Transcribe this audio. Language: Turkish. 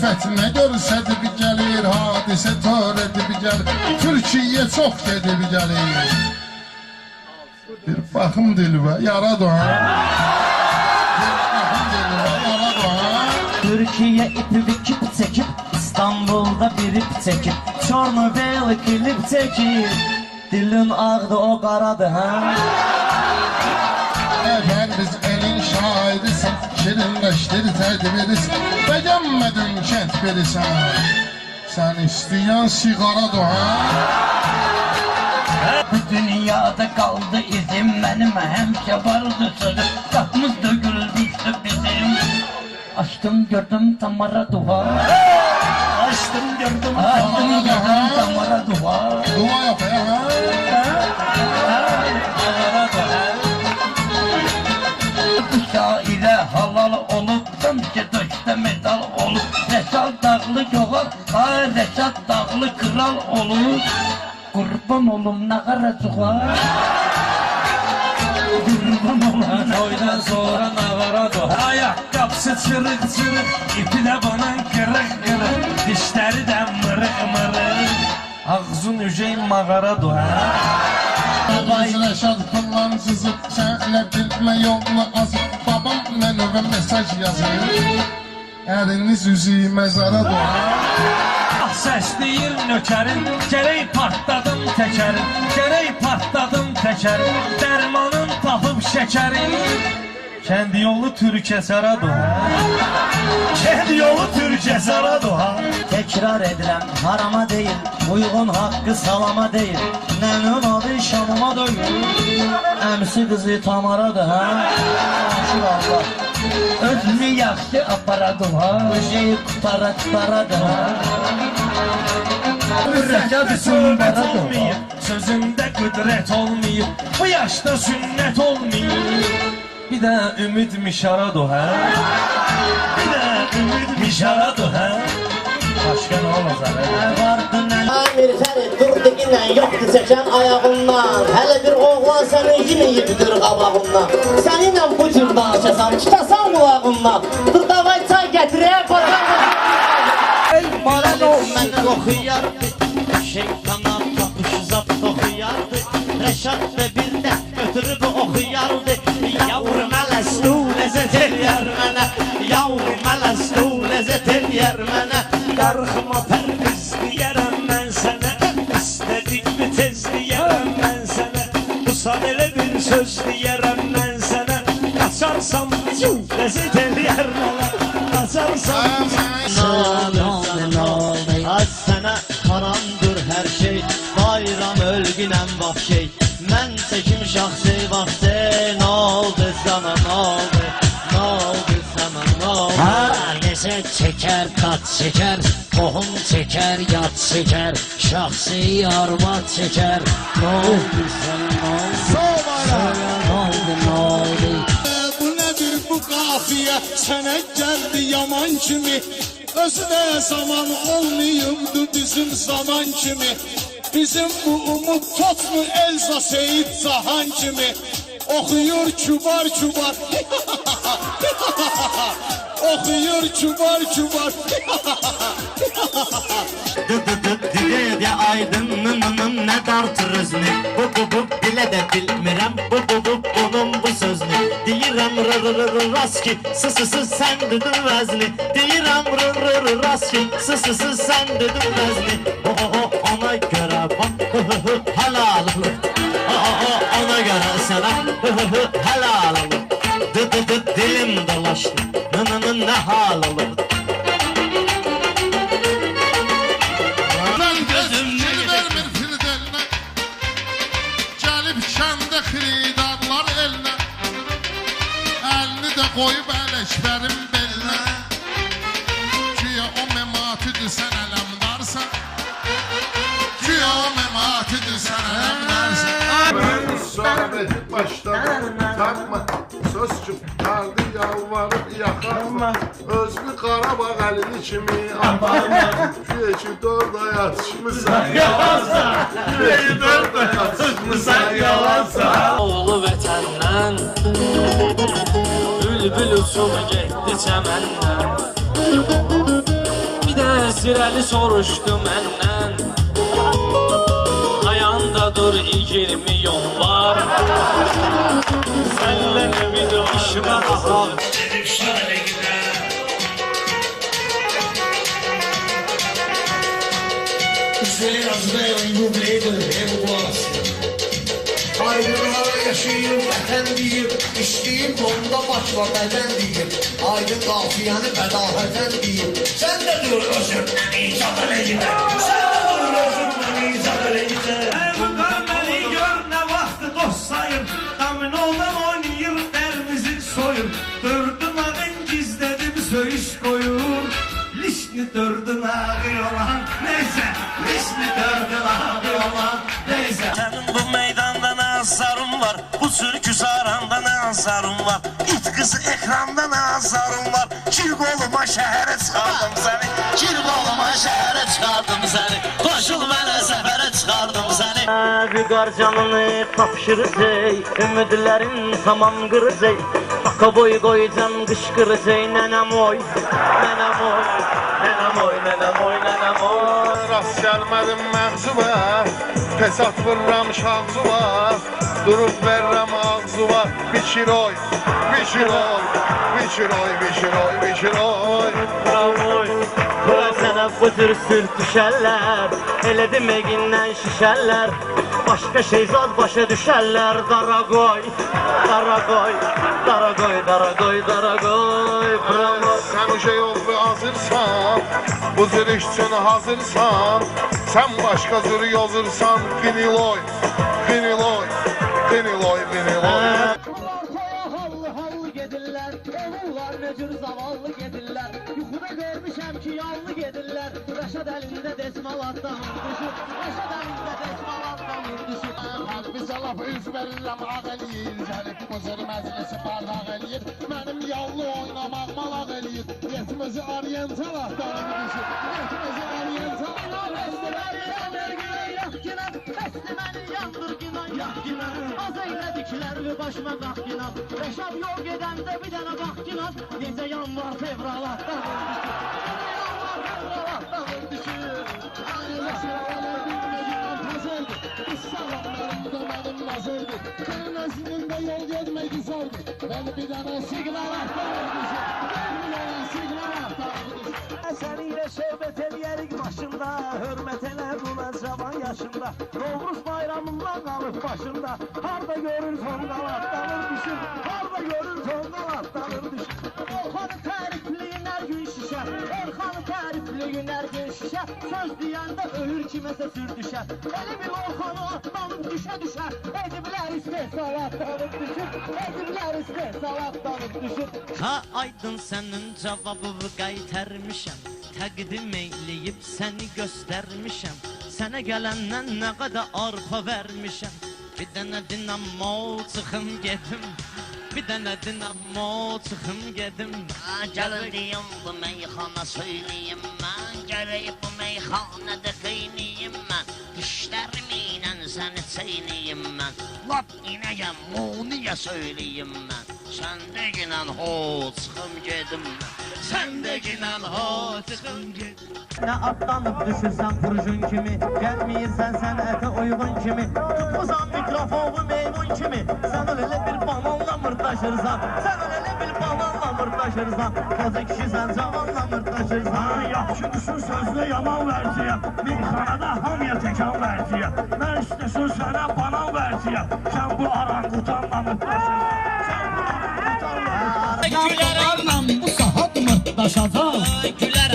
Sifətinə görsə dib gəlir Hadisə tör edib gəlir Türkiyə çox gəlir Bir ha Bir baxım dilvə yaradı ha Türkiye ipi dikip çekip İstanbul'da bir ip çekip Çornobıl klip çekip. Dilin ağdı o karadı ha? Efendiz elin şahidisin Şirinleştir tedbirisin Beğenmedin kent birisin Sen isteyen sigara ha. Bu dünyada kaldı izim benim hemşe vardı sözüm. Kapımız döküldüydü bizim. Açtım gördüm Tamara duvar. Açtım gördüm Açtım gördüm dağlı yolar Ha Reşat dağlı kral olur. Kurban olum ne karacuğa Kurban olum Toydan sonra navara do Ayakkabısı çırık çırık İpi de bana kırık kırık Dişleri de mırık mırık Ağzın üceyin mağara do Biz Reşat kullancısı Senle bilme yolunu azıp Babam menüve mesaj yazır Eliniz yüzü mezara dua Ah səsləyir nökərin Gərək partladım təkərin Gərək partladım təkərin Dərmanın tapıb şəkərin Kənd yolu Türkiyə saradı Kənd yolu Türkiyə saradı Tekrar edilen harama değil Uygun hakkı salama değil. Nenin adı şanıma değil Emsi kızı tamaradı ha. Şur Allah Özünü yaxşı aparadı ha Şeyi kutara kutaradı ha Rəhqəd sünnət olmayıb Sözündə qüdrət olmayıb Bu yaşda sünnət olmayıb Bir də ümid mişaradı hə Bir də ümid Başqa nə olacaq hə Ne vardı ne Amir Ferit durdu yine yoktu çeken ayağından. Hele bir oğlan seni yine yıkıdır qabağından Seninle bu cür danışasam tutasan kulağından Dur davay çay getireyim bakalım Bana ne olsun. kokuyardı Şeytana kapış zat kokuyardı Reşat ve bir eləyər mənə Qaçarsam Az sana haramdır her şey Bayram ölgünen bak şey Men çekim şahsi vakti Ne oldu sana ne oldu Ne oldu sana ne oldu Ha nese çeker tat çeker Tohum çeker yat çeker Şahsi arvat çeker Ne oldu sana ne oldu bu kafiye Sene geldi yaman kimi? Özü de zaman olmayıptı bizim zaman kimi? Bizim bu umut toplu Elza Seyit Zahan kimi? Okuyor çubar çubar. Okuyor çubar çubar. Dedi aydınlığının ne dartırız ne Bu bu bu bile de bilmirem. Bu bu bu bunun bu sözünü. Deyirəm rı rı rı rı rast ki Sı sen dedin vezni Deyirəm rı rı rı rast ki Sı sen dedin vezni O o o ona göre bak Hı hı hı olur O o o ona göre sana Hı hı hı olur Dı dı dı dilim dolaştı. Nı nı nı ne hal eleşberin beline Güya o mematidir sen elemdarsan Güya o mematidir sen elemdarsan Ben sohbeti başladım takma. Söz çıkardı yalvarıp yakarma. Özlü Qarabağ elini kimi aparma Güyeçi dörd aya çıkmışsan yalansa Güyeçi dörd aya çıkmışsan yalansa Oğlu vətəndən Bülbül uçub getdi çəməndən Sirəli soruşdu məndən Ayağında dur 20 milyon var yaşayayım deyir İçdiyim onda başla bədən deyir Aydın qafiyəni bədahətən deyir Sən də dur özün icad eləyirəm Sən də dur özün icad eləyirəm Bu qarməni gör nə vaxtı dost sayır Dominoldan oynayır dərmizi soyur Dördün ağın gizlədim söyüş qoyur Lişni dördün ağı olan? Neyse Lişni dördün ağı olan sürkü saranda nə azarın var. İt qızı ekranda nə azarın var şəhərə çıxardım səni Kir qoluma şəhərə çıxardım səni Qoşul mənə səfərə çıxardım səni Rügar canını tapşıracak Ümidlerin tamam kıracak Baka boy koyacağım kışkıracak Nenem oy, nenem oy Nenem oy, nenem oy, nenem oy. Rast gəlmədim məğzuba Pesat vururam şağzuba Durub verirəm ağzuba Biçir oy, biçir oy Biçir oy, biçir oy, biçir oy Bırak sana bu tür sürtüşerler Ele demeginden şişerler. Başka şey zaz başa düşerler. Dara koy, dara koy Dara koy, dara koy, dara koy Bravo Sən uşa yol ve hazırsan. Bu zürüş üçün hazırsan. Sən başqa zürü yazırsan Finiloy, gör zavallı gedirlər Yuxuda görmüşəm ki, yanlı gedirlər Rəşad əlində desmalatdan düşüb. Rəşad əlində desmalatdan düşüb. Xalq bizə laf üz verirəm. Ağ eləyir Zəlif mızır məclisi bardaq eləyir Mənim yallı oynamaq malaq eləyir Yetimizi oriental axtarını düşüb. Yetimizi oriental Ana bəstələri yandır günə, yax günə Bəstəməni yandır günə, yax günə Başıma qalx ginan Rəşad yol gedəndə bir dənə bax ginan Necə yan var fevralatdan Necə yan var fevralatdan düşür Senin əslində yol getmək güzeldir. Beni bir dənə siqnal axtarır Seni ile söhbət eləyərik başında Hörmət elə buna cavan yaşında Novruz bayramından qalıb başında Harda görür tonqalatlanır tərifliyin hər gün şişə Söz deyəndə ölür kiməsə sür düşər Elə bil Orxanı atdan düşə düşə Ediblər istehsalatlanıb düşür Ediblər istehsalatlanıb düşür Ha aydın sənin cavabını qaytarmışam Təqdim eyləyib səni göstərmişəm Sənə gələndən nə qədər arpa vermişəm Bir dənə dinamo çıxım gedim Bir dənə dinamo çıxım gedim. Gəldim bu meyxana söyləyim mən Gərək bu meyxanədə qeyniyim mən Dişlərimlə səni çeyniyim mən Lap inəyəm, muniyə söyləyim mən Sən də ginən ho çıxım gedim mən Sən də ginən ho çıxım gedim. Nə atlanıb düşürsən purjun kimi Gəlməyirsən sənətə uyğun kimi. Tutmusan mikrofonu meymun kimi. Sən elə bir bananla mırtdaşırsan Sən elə bir bananla mırtdaşırsan Qoca kişisən cavanla mırtdaşırsan Yaxşı düşün sözlü yaman verciyəm Meyxanada hamıya təkan verciyəm Mən istəsin sənə banan verciyəm Sən bu aranqutanla mutlaşırsan Sən bu aranqutanla bu saat mırtlaşacaq Gülərəm,